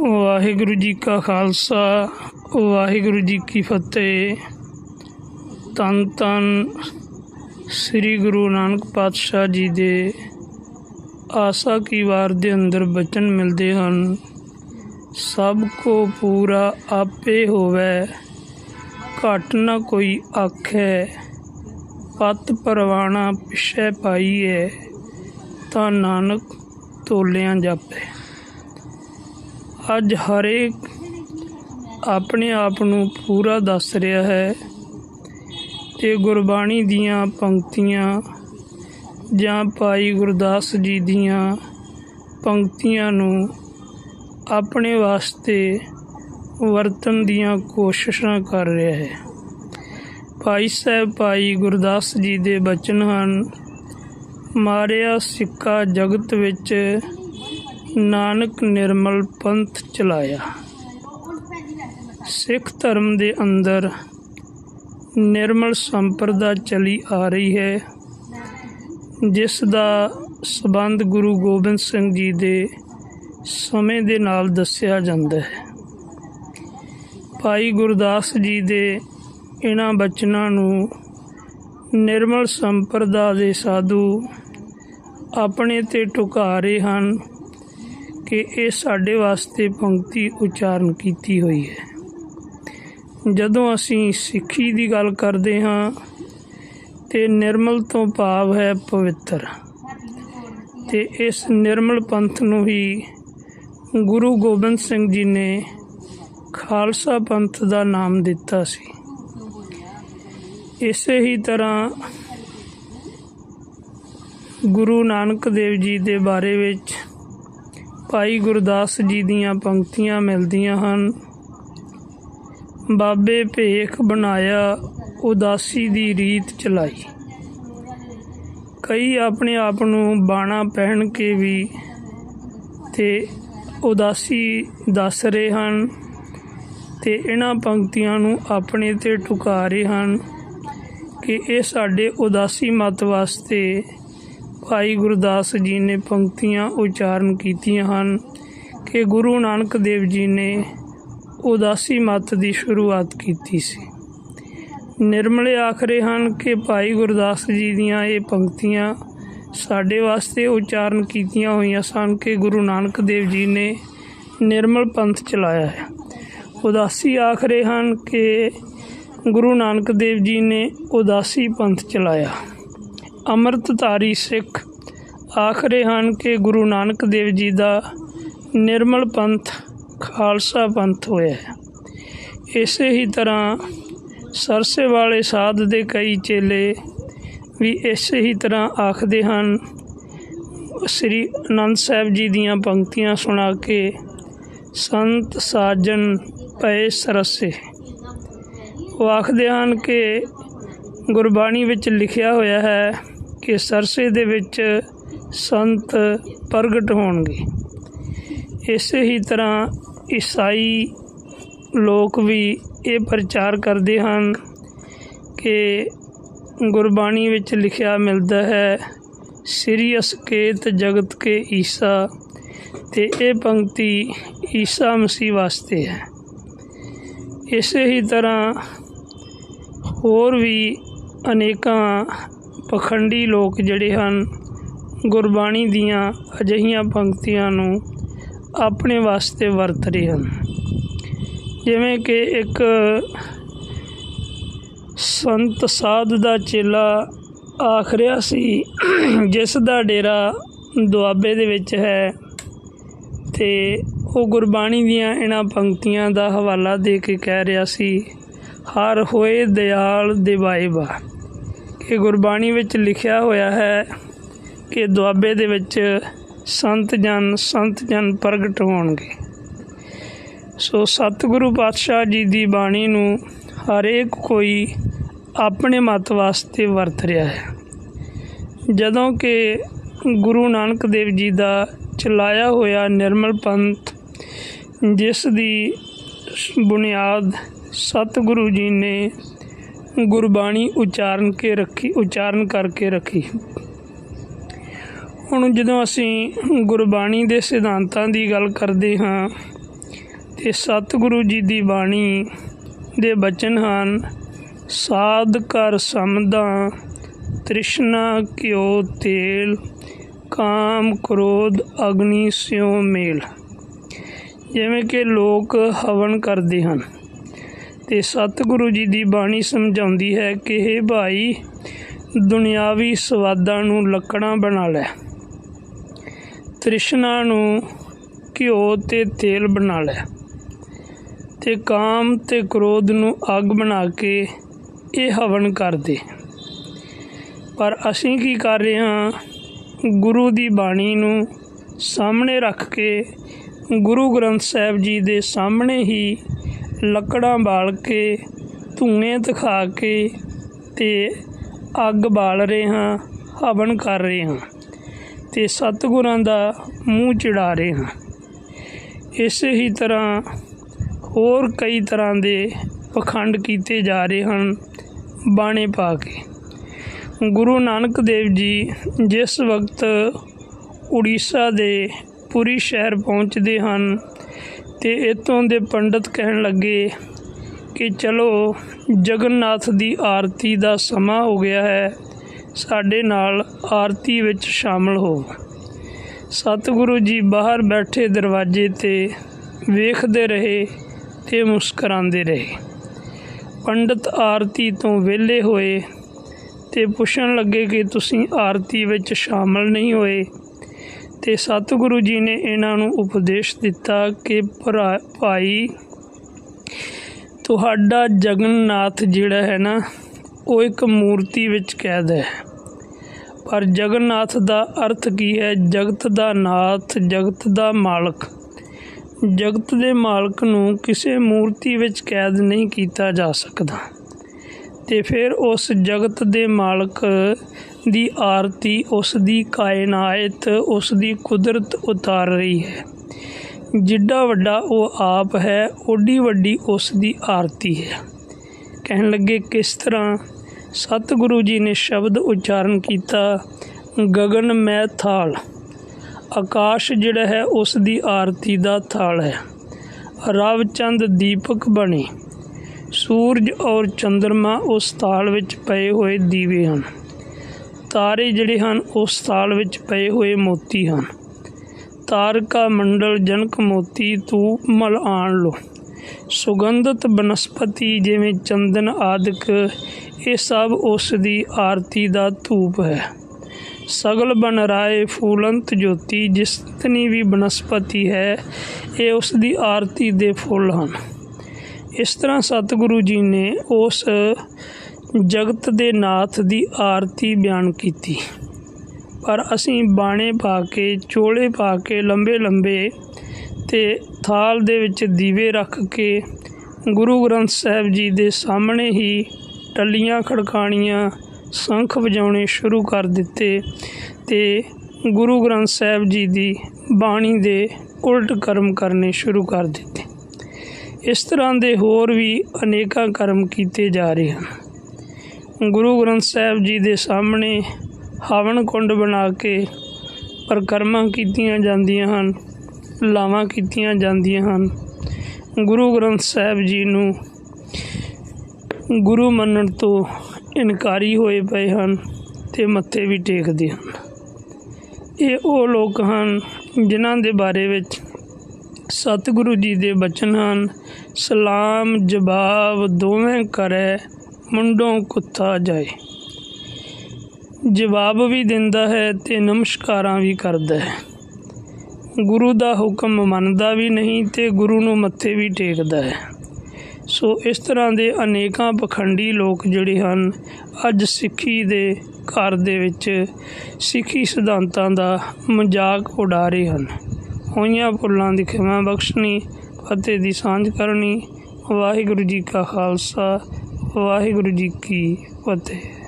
ਵਾਹਿਗੁਰੂ ਜੀ ਕਾ ਖਾਲਸਾ, ਵਾਹਿਗੁਰੂ ਜੀ ਕੀ ਫਤਿਹ। ਤਨ ਤਨ ਸ੍ਰੀ ਗੁਰੂ ਨਾਨਕ ਪਾਤਸ਼ਾਹ ਜੀ ਦੇ ਆਸਾ ਕੀ ਵਾਰ ਦੇ ਅੰਦਰ ਬਚਨ ਮਿਲਦੇ ਹਨ। ਸਭ ਕੋ ਪੂਰਾ ਆਪੇ ਹੋਵੇ, ਘਟ ਨਾ ਕੋਈ ਆਖੈ। ਪਤ ਪਰਵਾਣਾ ਪਿਛੈ ਪਾਈਐ ਤਾਂ ਨਾਨਕ ਤੋਲਿਆਂ ਜਾਪੇ। ਅੱਜ ਹਰੇਕ ਆਪਣੇ ਆਪ ਨੂੰ ਪੂਰਾ ਦੱਸ ਰਿਹਾ ਹੈ ਤੇ ਗੁਰਬਾਣੀ ਦੀਆਂ ਪੰਕਤੀਆਂ ਜਾਂ ਭਾਈ ਗੁਰਦਾਸ ਜੀ ਦੀਆਂ ਪੰਕਤੀਆਂ ਨੂੰ ਆਪਣੇ ਵਾਸਤੇ ਵਰਤਨ ਦੀਆਂ ਕੋਸ਼ਿਸ਼ਾਂ ਕਰ ਰਿਹਾ ਹੈ। ਭਾਈ ਸਾਹਿਬ, ਭਾਈ ਗੁਰਦਾਸ ਜੀ ਦੇ ਬਚਨ ਹਨ, ਮਾਰਿਆ ਸਿੱਕਾ ਜਗਤ ਵਿੱਚ ਨਾਨਕ ਨਿਰਮਲ ਪੰਥ ਚਲਾਇਆ। ਸਿੱਖ ਧਰਮ ਦੇ ਅੰਦਰ ਨਿਰਮਲ ਸੰਪਰਦਾ ਚਲੀ ਆ ਰਹੀ ਹੈ, ਜਿਸ ਦਾ ਸਬੰਧ ਗੁਰੂ ਗੋਬਿੰਦ ਸਿੰਘ ਜੀ ਦੇ ਸਮੇਂ ਦੇ ਨਾਲ ਦੱਸਿਆ ਜਾਂਦਾ ਹੈ। ਭਾਈ ਗੁਰਦਾਸ ਜੀ ਦੇ ਇਹਨਾਂ ਬਚਨਾਂ ਨੂੰ ਨਿਰਮਲ ਸੰਪਰਦਾ ਦੇ ਸਾਧੂ ਆਪਣੇ ਤੇ ਟੁਕਾ ਰਹੇ ਹਨ। ਕਿ ਇਹ ਸਾਡੇ ਵਾਸਤੇ ਪੰਕਤੀ ਉਚਾਰਨ ਕੀਤੀ ਹੋਈ ਹੈ। ਜਦੋਂ ਅਸੀਂ ਸਿੱਖੀ ਦੀ ਗੱਲ ਕਰਦੇ ਹਾਂ, ਤੇ ਨਿਰਮਲ ਤੋਂ ਭਾਵ ਹੈ ਪਵਿੱਤਰ। ਤੇ ਇਸ ਨਿਰਮਲ ਪੰਥ ਨੂੰ ਹੀ ਗੁਰੂ ਗੋਬਿੰਦ ਸਿੰਘ ਜੀ ਨੇ ਖਾਲਸਾ ਪੰਥ ਦਾ ਨਾਮ ਦਿੱਤਾ ਸੀ। ਇਸੇ ਹੀ ਤਰ੍ਹਾਂ ਗੁਰੂ ਨਾਨਕ ਦੇਵ ਜੀ ਦੇ ਬਾਰੇ ਵਿੱਚ ਭਾਈ ਗੁਰਦਾਸ ਜੀ ਦੀਆਂ ਪੰਕਤੀਆਂ ਮਿਲਦੀਆਂ ਹਨ। ਬਾਬੇ ਭੇਖ ਬਣਾਇਆ, ਉਦਾਸੀ ਦੀ ਰੀਤ ਚਲਾਈ। ਕਈ ਆਪਣੇ ਆਪ ਨੂੰ ਬਾਣਾ ਪਹਿਨ ਕੇ ਵੀ ਤੇ ਉਦਾਸੀ ਦੱਸ ਰਹੇ ਹਨ ਤੇ ਇਹਨਾਂ ਪੰਕਤੀਆਂ ਨੂੰ ਆਪਣੇ ਤੇ ਟੁਕਾ ਰਹੇ ਹਨ ਕਿ ਇਹ ਸਾਡੇ ਉਦਾਸੀ ਮਤ ਵਾਸਤੇ ਭਾਈ ਗੁਰਦਾਸ ਜੀ ਨੇ ਪੰਕਤੀਆਂ ਉਚਾਰਨ ਕੀਤੀਆਂ ਹਨ ਕਿ ਗੁਰੂ ਨਾਨਕ ਦੇਵ ਜੀ ਨੇ ਉਦਾਸੀ ਮਤ ਦੀ ਸ਼ੁਰੂਆਤ ਕੀਤੀ ਸੀ। ਨਿਰਮਲੇ ਆਖਰੇ ਹਨ ਕਿ ਭਾਈ ਗੁਰਦਾਸ ਜੀ ਦੀਆਂ ਇਹ ਪੰਕਤੀਆਂ ਸਾਡੇ ਵਾਸਤੇ ਉਚਾਰਨ ਕੀਤੀਆਂ ਹੋਈਆਂ ਸਨ ਕਿ ਗੁਰੂ ਨਾਨਕ ਦੇਵ ਜੀ ਨੇ ਨਿਰਮਲ ਪੰਥ ਚਲਾਇਆ ਹੈ। ਉਦਾਸੀ ਆਖਰੇ ਹਨ ਕਿ ਗੁਰੂ ਨਾਨਕ ਦੇਵ ਜੀ ਨੇ ਉਦਾਸੀ ਪੰਥ ਚਲਾਇਆ। ਅੰਮ੍ਰਿਤਧਾਰੀ ਸਿੱਖ ਆਖਰੇ ਹਨ ਕਿ ਗੁਰੂ ਨਾਨਕ ਦੇਵ ਜੀ ਦਾ ਨਿਰਮਲ ਪੰਥ, ਖਾਲਸਾ ਪੰਥ ਹੋਇਆ ਹੈ। ਇਸੇ ਹੀ ਤਰ੍ਹਾਂ ਸਰਸੇ ਵਾਲੇ ਸਾਧ ਦੇ ਕਈ ਚੇਲੇ ਵੀ ਇਸੇ ਹੀ ਤਰ੍ਹਾਂ ਆਖਦੇ ਹਨ। ਸ੍ਰੀ ਅਨੰਦ ਸਾਹਿਬ ਜੀ ਦੀਆਂ ਪੰਕਤੀਆਂ ਸੁਣਾ ਕੇ ਸੰਤ ਸਾਜਨ ਪਏ ਸਰਸੇ। ਉਹ ਆਖਦੇ ਹਨ ਕਿ ਗੁਰਬਾਣੀ ਵਿੱਚ ਲਿਖਿਆ ਹੋਇਆ ਹੈ ਕਿ ਸਰਸੇ ਦੇ ਵਿੱਚ ਸੰਤ ਪ੍ਰਗਟ ਹੋਣਗੇ। ਇਸੇ ਹੀ ਤਰ੍ਹਾਂ ਈਸਾਈ ਲੋਕ ਵੀ ਇਹ ਪ੍ਰਚਾਰ ਕਰਦੇ ਹਨ ਕਿ ਗੁਰਬਾਣੀ ਵਿੱਚ ਲਿਖਿਆ ਮਿਲਦਾ ਹੈ, ਸ੍ਰੀ ਅਸਕੇਤ ਜਗਤ ਕੇ ਈਸਾ ਤੇ ਇਹ ਪੰਕਤੀ ਈਸਾ ਮਸੀਹ ਵਾਸਤੇ ਹੈ। ਇਸੇ ਹੀ ਤਰ੍ਹਾਂ ਹੋਰ ਵੀ ਅਨੇਕਾਂ ਪਖੰਡੀ ਲੋਕ ਜਿਹੜੇ ਹਨ, ਗੁਰਬਾਣੀ ਦੀਆਂ ਅਜਿਹੀਆਂ ਪੰਕਤੀਆਂ ਨੂੰ ਆਪਣੇ ਵਾਸਤੇ ਵਰਤ ਰਹੇ ਹਨ। ਜਿਵੇਂ ਕਿ ਇੱਕ ਸੰਤ ਸਾਧ ਦਾ ਚੇਲਾ ਆਖ ਰਿਹਾ ਸੀ, ਜਿਸ ਦਾ ਡੇਰਾ ਦੁਆਬੇ ਦੇ ਵਿੱਚ ਹੈ ਤੇ ਉਹ ਗੁਰਬਾਣੀ ਦੀਆਂ ਇਹਨਾਂ ਪੰਕਤੀਆਂ ਦਾ ਹਵਾਲਾ ਦੇ ਕੇ ਕਹਿ ਰਿਹਾ ਸੀ, ਹਰ ਹੋਏ ਦਿਆਲ ਦਿਵਾਇਬਾ ਕਿ ਗੁਰਬਾਣੀ ਵਿੱਚ ਲਿਖਿਆ ਹੋਇਆ ਹੈ ਕਿ ਦੁਆਬੇ ਦੇ ਵਿੱਚ ਸੰਤ ਜਨ ਸੰਤ ਜਨ ਪ੍ਰਗਟ ਹੋਣਗੇ। ਸੋ ਸਤਿਗੁਰੂ ਪਾਤਸ਼ਾਹ ਜੀ ਦੀ ਬਾਣੀ ਨੂੰ ਹਰੇਕ ਕੋਈ ਆਪਣੇ ਮਤ ਵਾਸਤੇ ਵਰਤ ਰਿਹਾ ਹੈ। ਜਦੋਂ ਕਿ ਗੁਰੂ ਨਾਨਕ ਦੇਵ ਜੀ ਦਾ ਚਲਾਇਆ ਹੋਇਆ ਨਿਰਮਲ ਪੰਥ, ਜਿਸ ਦੀ ਬੁਨਿਆਦ ਸਤਿਗੁਰੂ ਜੀ ਨੇ ਗੁਰਬਾਣੀ ਉਚਾਰਨ ਕੇ ਰੱਖੀ, ਉਚਾਰਨ ਕਰਕੇ ਰੱਖੀ। ਹੁਣ ਜਦੋਂ ਅਸੀਂ ਗੁਰਬਾਣੀ ਦੇ ਸਿਧਾਂਤਾਂ ਦੀ ਗੱਲ ਕਰਦੇ ਹਾਂ, ਤੇ ਸਤਿਗੁਰੂ ਜੀ ਦੀ ਬਾਣੀ ਦੇ ਬਚਨ ਹਨ, ਸਾਧ ਕਰ ਸਮਦਾ ਤ੍ਰਿਸ਼ਨਾ ਕਿਉ ਤੇਲ, ਕਾਮ ਕ੍ਰੋਧ ਅਗਨੀ ਸਿਉ ਮੇਲ। ਜਿਵੇਂ ਕਿ ਲੋਕ ਹਵਨ ਕਰਦੇ ਹਨ। ਤੇ ਸਤਿਗੁਰੂ ਜੀ ਦੀ ਬਾਣੀ ਸਮਝਾਉਂਦੀ ਹੈ ਕਿ ਇਹ ਭਾਈ, ਦੁਨਿਆਵੀ ਸਵਾਦਾਂ ਨੂੰ ਲੱਕੜਾਂ ਬਣਾ ਲੈ, ਤ੍ਰਿਸ਼ਨਾ ਨੂੰ ਘਿਓ ਤੇ ਤੇਲ ਬਣਾ ਲੈ ਤੇ ਕਾਮ ਤੇ ਕ੍ਰੋਧ ਨੂੰ ਅੱਗ ਬਣਾ ਕੇ ਇਹ ਹਵਨ ਕਰਦੇ ਪਰ ਅਸੀਂ ਕੀ ਕਰ ਰਹੇ ਹਾਂ? ਗੁਰੂ ਦੀ ਬਾਣੀ ਨੂੰ ਸਾਹਮਣੇ ਰੱਖ ਕੇ ਗੁਰੂ ਗ੍ਰੰਥ ਸਾਹਿਬ ਜੀ ਦੇ ਸਾਹਮਣੇ ਹੀ ਲੱਕੜਾਂ ਬਾਲ ਕੇ, ਧੂਣੇ ਦਿਖਾ ਕੇ ਅਤੇ ਅੱਗ ਬਾਲ ਰਹੇ ਹਾਂ, ਹਵਨ ਕਰ ਰਹੇ ਹਾਂ ਅਤੇ ਸਤਿਗੁਰਾਂ ਦਾ ਮੂੰਹ ਚੜਾ ਰਹੇ ਹਾਂ। ਇਸੇ ਹੀ ਤਰ੍ਹਾਂ ਹੋਰ ਕਈ ਤਰ੍ਹਾਂ ਦੇ ਪਖੰਡ ਕੀਤੇ ਜਾ ਰਹੇ ਹਨ ਬਾਣੇ ਪਾ ਕੇ। ਗੁਰੂ ਨਾਨਕ ਦੇਵ ਜੀ ਜਿਸ ਵਕਤ ਉੜੀਸਾ ਦੇ ਪੁਰੀ ਸ਼ਹਿਰ ਪਹੁੰਚਦੇ ਹਨ ਤੇ ਇਤੋਂ ਦੇ ਪੰਡਤ ਕਹਿਣ ਲੱਗੇ ਕਿ ਚਲੋ, ਜਗਨਨਾਥ ਦੀ ਆਰਤੀ ਦਾ ਸਮਾਂ ਹੋ ਗਿਆ ਹੈ, ਸਾਡੇ ਨਾਲ ਆਰਤੀ ਵਿੱਚ ਸ਼ਾਮਲ ਹੋ। ਸਤਿਗੁਰੂ ਜੀ ਬਾਹਰ ਬੈਠੇ ਦਰਵਾਜ਼ੇ ਤੇ ਵੇਖਦੇ ਰਹੇ ਤੇ ਮੁਸਕਰਾਉਂਦੇ ਰਹੇ। ਪੰਡਤ ਆਰਤੀ ਤੋਂ ਵਿਹਲੇ ਹੋਏ ਤੇ ਪੁੱਛਣ ਲੱਗੇ ਕਿ ਤੁਸੀਂ ਆਰਤੀ ਵਿੱਚ ਸ਼ਾਮਲ ਨਹੀਂ ਹੋਏ। ਤੇ ਸਤਿਗੁਰੂ ਜੀ ਨੇ ਇਹਨਾਂ ਨੂੰ ਉਪਦੇਸ਼ ਦਿੱਤਾ ਕਿ ਭਰਾ, ਭਾਈ, ਤੁਹਾਡਾ ਜਗਨਨਾਥ ਜਿਹੜਾ ਹੈ ਨਾ, ਉਹ ਇੱਕ ਮੂਰਤੀ ਵਿੱਚ ਕੈਦ ਹੈ। ਪਰ ਜਗਨਨਾਥ ਦਾ ਅਰਥ ਕੀ ਹੈ? ਜਗਤ ਦਾ ਨਾਥ, ਜਗਤ ਦਾ ਮਾਲਕ। ਜਗਤ ਦੇ ਮਾਲਕ ਨੂੰ ਕਿਸੇ ਮੂਰਤੀ ਵਿੱਚ ਕੈਦ ਨਹੀਂ ਕੀਤਾ ਜਾ ਸਕਦਾ। ਤੇ ਫਿਰ ਉਸ ਜਗਤ ਦੇ ਮਾਲਕ ਦੀ ਆਰਤੀ, ਉਸ ਦੀ ਕਾਇਨਾਤ ਉਸ ਦੀ ਕੁਦਰਤ ਉਤਾਰ ਰਹੀ ਹੈ। ਜਿੱਡਾ ਵੱਡਾ ਉਹ ਆਪ ਹੈ, ਓਡੀ ਵੱਡੀ ਉਸ ਦੀ ਆਰਤੀ ਹੈ। ਕਹਿਣ ਲੱਗੇ, ਕਿਸ ਤਰ੍ਹਾਂ ਸਤਿਗੁਰੂ ਜੀ ਨੇ ਸ਼ਬਦ ਉਚਾਰਨ ਕੀਤਾ, ਗਗਨ ਮੈਂ ਥਾਲ। ਆਕਾਸ਼ ਜਿਹੜਾ ਹੈ, ਉਸ ਦੀ ਆਰਤੀ ਦਾ ਥਾਲ ਹੈ। ਰਵ ਚੰਦ ਦੀਪਕ ਬਣੇ। ਸੂਰਜ ਔਰ ਚੰ드ਰਮਾ ਉਸ ਥਾਲ ਵਿੱਚ ਪਏ ਹੋਏ ਦੀਵੇ ਹਨ। ਤਾਰੇ ਜਿਹੜੇ ਹਨ ਉਸ ਥਾਲ ਵਿੱਚ ਪਏ ਹੋਏ ਮੋਤੀ ਹਨ। ਤਾਰਕਾ ਮੰਡਲ ਜਨਕ ਮੋਤੀ ਤੂੰ ਮਲ ਆਣ ਲੋ ਸੁਗੰਧਤ ਬਨਸਪਤੀ ਜਿਵੇਂ ਚੰਦਨ ਆਦਿਕ, ਇਹ ਸਭ ਉਸ ਦੀ ਆਰਤੀ ਦਾ ਧੂਪ ਹੈ। ਸਗਲ ਬਨ ਰਾਏ ਫੂਲੰਤ ਜੋਤੀ ਜਿਸਤਨੀ ਵੀ ਬਨਸਪਤੀ ਹੈ, ਇਹ ਉਸ ਦੀ ਆਰਤੀ ਦੇ ਫੁੱਲ ਹਨ। ਇਸ ਤਰ੍ਹਾਂ ਸਤਿਗੁਰੂ ਜੀ ਨੇ ਉਸ ਜਗਤ ਦੇ ਨਾਥ ਦੀ ਆਰਤੀ ਬਿਆਨ ਕੀਤੀ। ਪਰ ਅਸੀਂ ਬਾਣੇ ਪਾ ਕੇ, ਚੋਲੇ ਪਾ ਕੇ ਲੰਬੇ ਲੰਬੇ ਤੇ ਥਾਲ ਦੇ ਵਿੱਚ ਦੀਵੇ ਰੱਖ ਕੇ ਗੁਰੂ ਗ੍ਰੰਥ ਸਾਹਿਬ ਜੀ ਦੇ ਸਾਹਮਣੇ ਹੀ ਟੱਲੀਆਂ ਖੜਕਾਣੀਆਂ ਸ਼ੰਖ ਵਜਾਉਣੇ ਸ਼ੁਰੂ ਕਰ ਦਿੱਤੇ ਤੇ ਗੁਰੂ ਗ੍ਰੰਥ ਸਾਹਿਬ ਜੀ ਦੀ ਬਾਣੀ ਦੇ ਉਲਟ ਕਰਮ ਕਰਨੇ ਸ਼ੁਰੂ ਕਰ ਦਿੱਤੇ। ਇਸ ਤਰ੍ਹਾਂ ਦੇ ਹੋਰ ਵੀ ਅਨੇਕਾਂ ਕਰਮ ਕੀਤੇ ਜਾ ਰਹੇ ਹਨ। ਗੁਰੂ ਗ੍ਰੰਥ ਸਾਹਿਬ ਜੀ ਦੇ ਸਾਹਮਣੇ ਹਵਨ ਕੁੰਡ ਬਣਾ ਕੇ ਪਰਕਰਮਾਂ ਕੀਤੀਆਂ ਜਾਂਦੀਆਂ ਹਨ, ਲਾਵਾਂ ਕੀਤੀਆਂ ਜਾਂਦੀਆਂ ਹਨ। ਗੁਰੂ ਗ੍ਰੰਥ ਸਾਹਿਬ ਜੀ ਨੂੰ ਗੁਰੂ ਮੰਨਣ ਤੋਂ ਇਨਕਾਰੀ ਹੋਏ ਪਏ ਹਨ ਤੇ ਮੱਥੇ ਵੀ ਟੇਕਦੇ ਹਨ। ਇਹ ਉਹ ਲੋਕ ਹਨ ਜਿਨ੍ਹਾਂ ਦੇ ਬਾਰੇ ਵਿੱਚ ਸਤਿਗੁਰੂ ਜੀ ਦੇ ਬਚਨ ਹਨ, ਸਲਾਮ ਜਵਾਬ ਦੋਵੇਂ ਕਰੇ ਮੁੰਡੋਂ ਕੁੱਤਾ ਜਾਏ। ਜਵਾਬ ਵੀ ਦਿੰਦਾ ਹੈ ਤੇ ਨਮਸਕਾਰਾਂ ਵੀ ਕਰਦਾ ਹੈ। ਗੁਰੂ ਦਾ ਹੁਕਮ ਮੰਨਦਾ ਵੀ ਨਹੀਂ ਤੇ ਗੁਰੂ ਨੂੰ ਮੱਥੇ ਵੀ ਟੇਕਦਾ ਹੈ। ਸੋ ਇਸ ਤਰ੍ਹਾਂ ਦੇ ਅਨੇਕਾਂ ਪਖੰਡੀ ਲੋਕ ਜਿਹੜੇ ਹਨ, ਅੱਜ ਸਿੱਖੀ ਦੇ ਘਰ ਦੇ ਵਿੱਚ ਸਿੱਖੀ ਸਿਧਾਂਤਾਂ ਦਾ ਮਜ਼ਾਕ ਉਡਾ ਰਹੇ ਹਨ। ਹੋਈਆਂ ਭੁੱਲਾਂ ਦੀ ਖਿਮਾ ਬਖਸ਼ਣੀ, ਫਤਿਹ ਦੀ ਸਾਂਝ ਕਰਨੀ, ਵਾਹਿਗੁਰੂ ਜੀ ਕਾ ਖਾਲਸਾ ਵਾਹਿਗੁਰੂ ਜੀ ਕੀ ਫਤਿਹ।